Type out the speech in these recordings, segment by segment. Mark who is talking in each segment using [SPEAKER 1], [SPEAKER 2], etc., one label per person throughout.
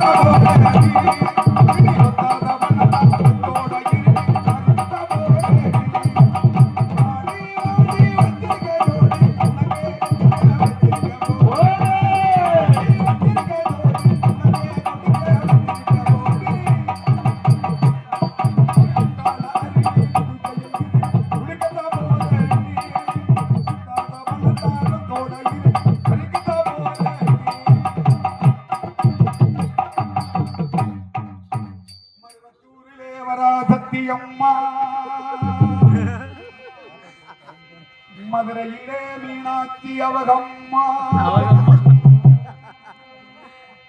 [SPEAKER 1] Thank you. அம்மா. மதுரையிலே மீனாட்சி அவகம்மா.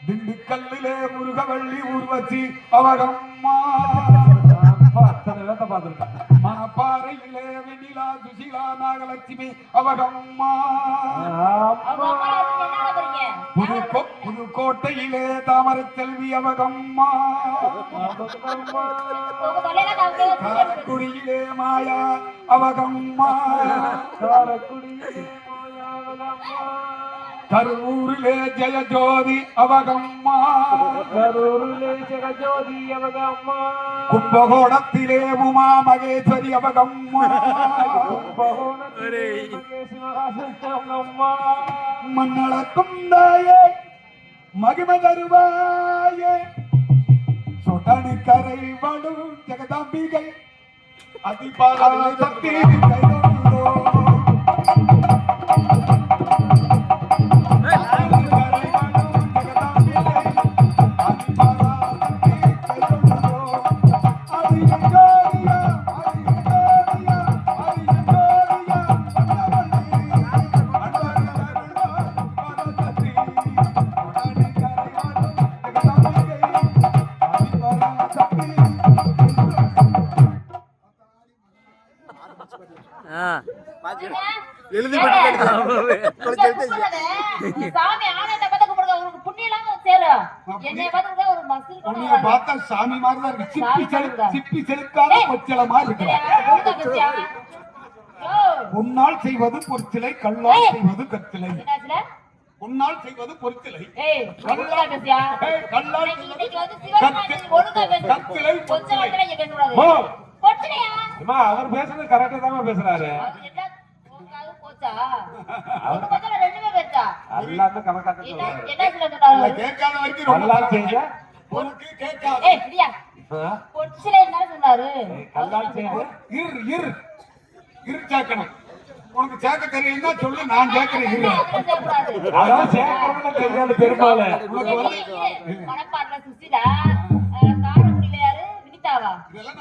[SPEAKER 1] திண்டுக்கல்லிலே முருகவள்ளி ஊர்வசி அவகம்மா. மணப்பாறையிலே வெண்ணிலா சுசிலா நாகலட்சுமி அவகம்மா. புதுக்கோ புதுக்கோட்டையிலே தாமரை செல்வி அவகம்மா.
[SPEAKER 2] நான் அப்படியே வச்சுட்டு
[SPEAKER 1] காரக்குடியிலே மாயா அவகம்மா. கரூரிலே ஜெயஜோதி அவகம்மா கும்பகோணத்திலே உமா மகேஸ்வரி அவகம்மா மண்ணளக்கும் தாயே மகிம தருவாயே சொட்டணி கரை வடும் ஜெகதாம்பிகை அதிபாரதி கைதோ உன்னைய பார்த்தா சாமி மாதிரி தான் இருக்கு. சிப்பி செலு சிப்பி செலுக்காத கொச்சல மாதிரி இருக்கிற உன்னால் செய்வது பொற்சிலை கல்லால் செய்வது கற்சிலை. உன்னால் செய்வது
[SPEAKER 2] ஏய்,
[SPEAKER 1] கல்லால்
[SPEAKER 2] இன்னைக்கு
[SPEAKER 3] அம்மா அவர் பேசுறது கரெக்டா தான் பேசுறாரு. எல்லாமே கரெக்டா தான் சொல்றாரு.
[SPEAKER 1] கேட்காத வரைக்கும்
[SPEAKER 3] நல்லா செஞ்சா
[SPEAKER 1] உனக்கு கேட்காது.
[SPEAKER 2] ஏய் என்ன சொன்னாரு?
[SPEAKER 1] நான் சேர்க்கிறேன்
[SPEAKER 3] அதான் சேர்க்கறவங்க தெரியாது பெரும்பாலும்
[SPEAKER 1] உனக்கு வந்து
[SPEAKER 2] மனப்பாட்டில் சுசிலா காரக்குடியில